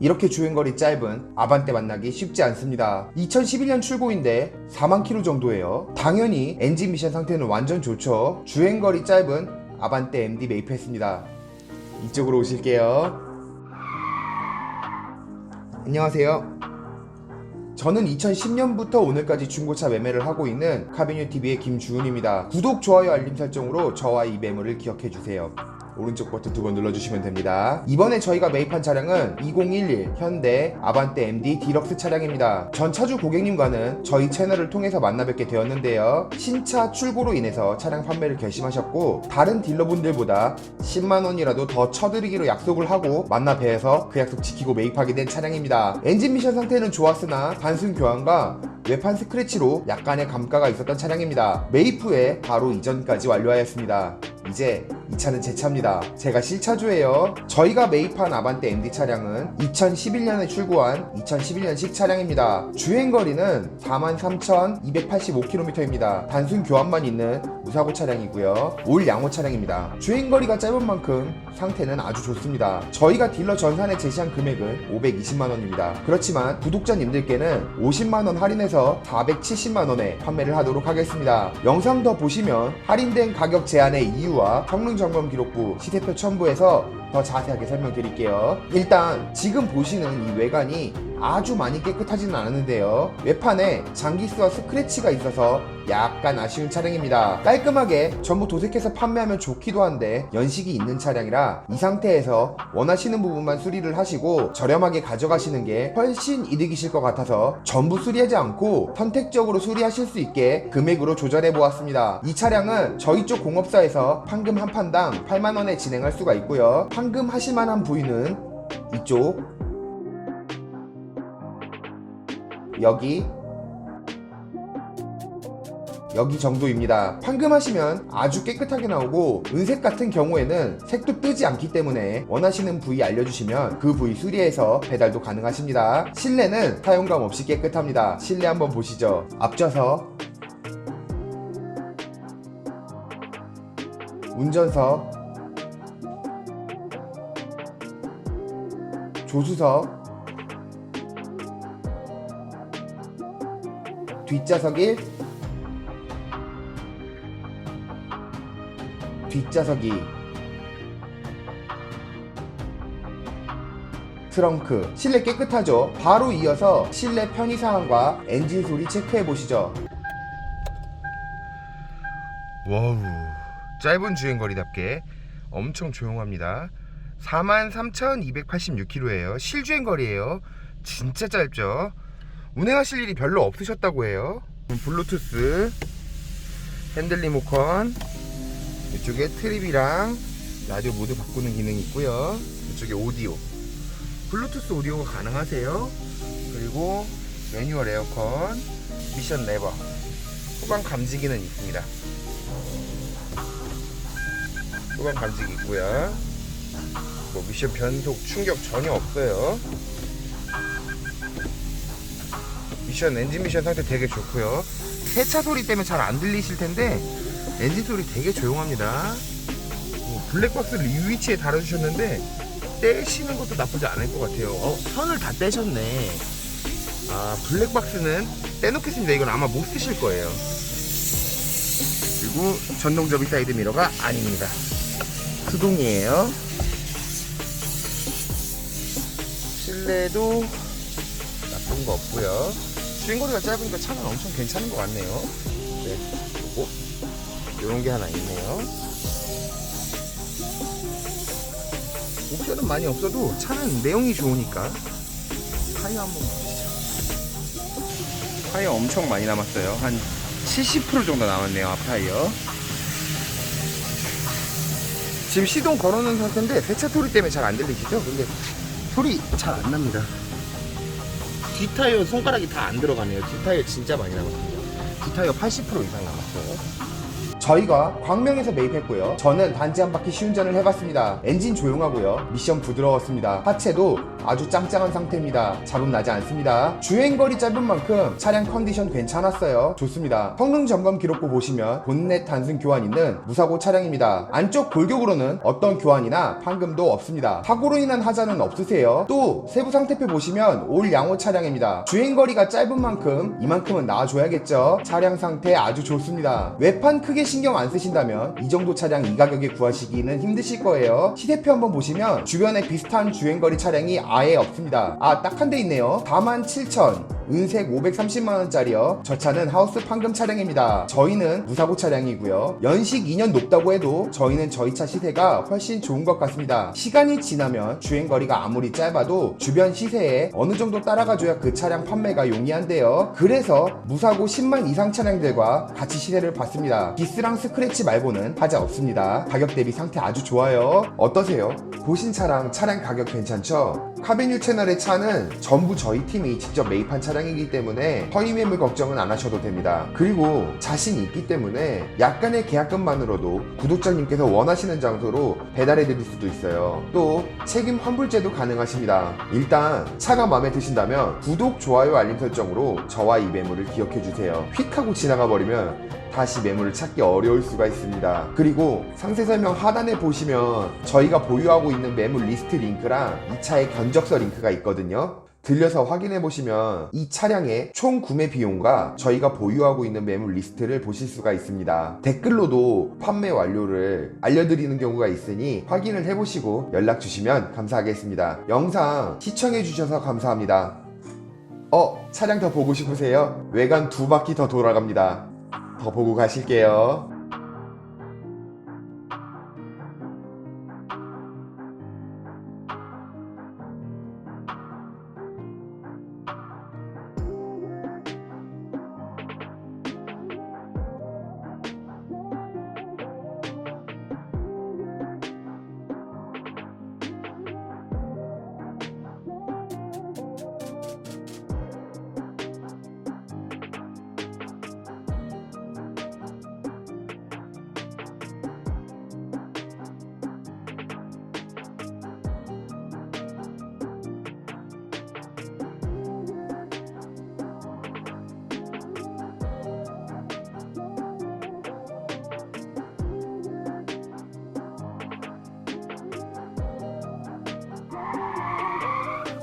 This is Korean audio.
이렇게 주행거리 짧은 아반떼 만나기 쉽지 않습니다. 2011년 출고인데 4만 킬로 정도예요. 당연히 엔진 미션 상태는 완전 좋죠. 주행거리 짧은 아반떼 MD 매입했습니다. 이쪽으로 오실게요. 안녕하세요. 저는 2010년부터 오늘까지 중고차 매매를 하고 있는 카비뉴TV의 김주훈입니다. 구독, 좋아요, 알림 설정으로 저와 이 매물을 기억해 주세요. 오른쪽 버튼 두 번 눌러주시면 됩니다. 이번에 저희가 매입한 차량은 2011 현대 아반떼 MD 디럭스 차량입니다. 전 차주 고객님과는 저희 채널을 통해서 만나 뵙게 되었는데요. 신차 출고로 인해서 차량 판매를 결심하셨고 다른 딜러분들보다 10만원이라도 더 쳐드리기로 약속을 하고 만나 뵈서 그 약속 지키고 매입하게 된 차량입니다. 엔진 미션 상태는 좋았으나 단순 교환과 외판 스크래치로 약간의 감가가 있었던 차량입니다. 매입 후에 바로 이전까지 완료하였습니다. 이제 이 차는 제 차입니다. 제가 실차주예요. 저희가 매입한 아반떼 MD 차량은 2011년에 출고한 2011년식 차량입니다. 주행거리는 43,285km입니다. 단순 교환만 있는 무사고 차량이고요. 올 양호 차량입니다. 주행거리가 짧은 만큼 상태는 아주 좋습니다. 저희가 딜러 전산에 제시한 금액은 520만원입니다. 그렇지만 구독자님들께는 50만원 할인해서 470만원에 판매를 하도록 하겠습니다. 영상 더 보시면 할인된 가격 제한의 이유 와 성능 점검 기록부, 시세표 첨부해서 더 자세하게 설명드릴게요. 일단 지금 보시는 이 외관이 아주 많이 깨끗하지는 않았는데요. 외판에 장기스와 스크래치가 있어서 약간 아쉬운 차량입니다. 깔끔하게 전부 도색해서 판매하면 좋기도 한데 연식이 있는 차량이라 이 상태에서 원하시는 부분만 수리를 하시고 저렴하게 가져가시는 게 훨씬 이득이실 것 같아서 전부 수리하지 않고 선택적으로 수리하실 수 있게 금액으로 조절해 보았습니다. 이 차량은 저희 쪽 공업사에서 판금 한 판당 8만원에 진행할 수가 있고요. 판금 하실 만한 부위는 이쪽 여기 여기 정도입니다. 판금하시면 아주 깨끗하게 나오고 은색 같은 경우에는 색도 뜨지 않기 때문에 원하시는 부위 알려주시면 그 부위 수리해서 배달도 가능하십니다. 실내는 사용감 없이 깨끗합니다. 실내 한번 보시죠. 앞좌석 운전석 조수석. 뒷좌석이 뒷좌석이. 트렁크. 실내 깨끗하죠? 바로 이어서 실내 편의사항과 엔진 소리 체크해 보시죠. 와우 짧은 주행거리답게 엄청 조용합니다 43,286km예요 실주행 거리예요 진짜 짧죠 운행하실 일이 별로 없으셨다고 해요. 블루투스, 핸들 리모컨, 이쪽에 트립이랑 라디오 모두 바꾸는 기능이 있고요. 이쪽에 오디오, 블루투스 오디오가 가능하세요. 그리고 매뉴얼 에어컨, 미션 레버, 후방 감지기는 있습니다. 후방 감지기 있고요. 뭐 미션 변속 충격 전혀 없어요. 미션 엔진 미션 상태 되게 좋고요. 세차 소리 때문에 잘 안 들리실 텐데 엔진 소리 되게 조용합니다. 뭐 블랙박스를 이 위치에 달아주셨는데 떼시는 것도 나쁘지 않을 것 같아요. 어 선을 다 떼셨네. 아 블랙박스는 떼놓겠습니다. 이건 아마 못 쓰실 거예요. 그리고 전동 접이 사이드 미러가 아닙니다. 수동이에요 실내도 나쁜 거 없고요 주행거리가 짧으니까 차는 엄청 괜찮은 것 같네요. 네, 그리고 이런 게 하나 있네요. 옵션은 많이 없어도 차는 내용이 좋으니까 타이어 한번 보시죠. 타이어 엄청 많이 남았어요. 한 70% 정도 남았네요. 앞 타이어. 지금 시동 걸어놓은 상태인데 세차 소리 때문에 잘 안 들리시죠? 근데 소리 잘 안 납니다. 뒷타이어 손가락이 다 안 들어가네요. 뒷타이어 진짜 많이 남았습니다. 뒷타이어 80% 이상 남았어요. 저희가 광명에서 매입했고요. 저는 단지 한 바퀴 시운전을 해봤습니다. 엔진 조용하고요. 미션 부드러웠습니다. 하체도 아주 짱짱한 상태입니다. 잡음 나지 않습니다. 주행거리 짧은 만큼 차량 컨디션 괜찮았어요. 좋습니다. 성능 점검 기록부 보시면 본넷 단순 교환 있는 무사고 차량입니다. 안쪽 골격으로는 어떤 교환이나 판금도 없습니다. 사고로 인한 하자는 없으세요. 또 세부 상태표 보시면 올 양호 차량입니다. 주행거리가 짧은 만큼 이만큼은 나와줘야겠죠. 차량 상태 아주 좋습니다. 외판 크게 신경 안 쓰신다면 이 정도 차량 이 가격에 구하시기는 힘드실 거예요. 시세표 한번 보시면 주변에 비슷한 주행거리 차량이 아예 없습니다. 아 딱 한 대 있네요. 47,000 은색 530만원짜리요. 저 차는 하우스 판금 차량입니다. 저희는 무사고 차량이고요. 연식 2년 높다고 해도 저희는 저희 차 시세가 훨씬 좋은 것 같습니다. 시간이 지나면 주행거리가 아무리 짧아도 주변 시세에 어느 정도 따라가줘야 그 차량 판매가 용이한데요. 그래서 무사고 10만 이상 차량들과 같이 시세를 봤습니다. 기스랑 스크래치 말고는 하자 없습니다. 가격 대비 상태 아주 좋아요. 어떠세요? 보신 차랑 차량 가격 괜찮죠? 카베뉴 채널의 차는 전부 저희 팀이 직접 매입한 차량이기 때문에 허위 매물 걱정은 안 하셔도 됩니다. 그리고 자신이 있기 때문에 약간의 계약금만으로도 구독자님께서 원하시는 장소로 배달해 드릴 수도 있어요. 또 책임 환불제도 가능하십니다. 일단 차가 마음에 드신다면 구독, 좋아요, 알림 설정으로 저와 이 매물을 기억해 주세요. 휙 하고 지나가 버리면 다시 매물을 찾기 어려울 수가 있습니다. 그리고 상세 설명 하단에 보시면 저희가 보유하고 있는 매물 리스트 링크랑 이 차의 견적서 링크가 있거든요. 들려서 확인해 보시면 이 차량의 총 구매 비용과 저희가 보유하고 있는 매물 리스트를 보실 수가 있습니다. 댓글로도 판매 완료를 알려드리는 경우가 있으니 확인을 해 보시고 연락 주시면 감사하겠습니다. 영상 시청해 주셔서 감사합니다. 어, 차량 더 보고 싶으세요? 외관 두 바퀴 더 돌아갑니다. 더 보고 가실게요.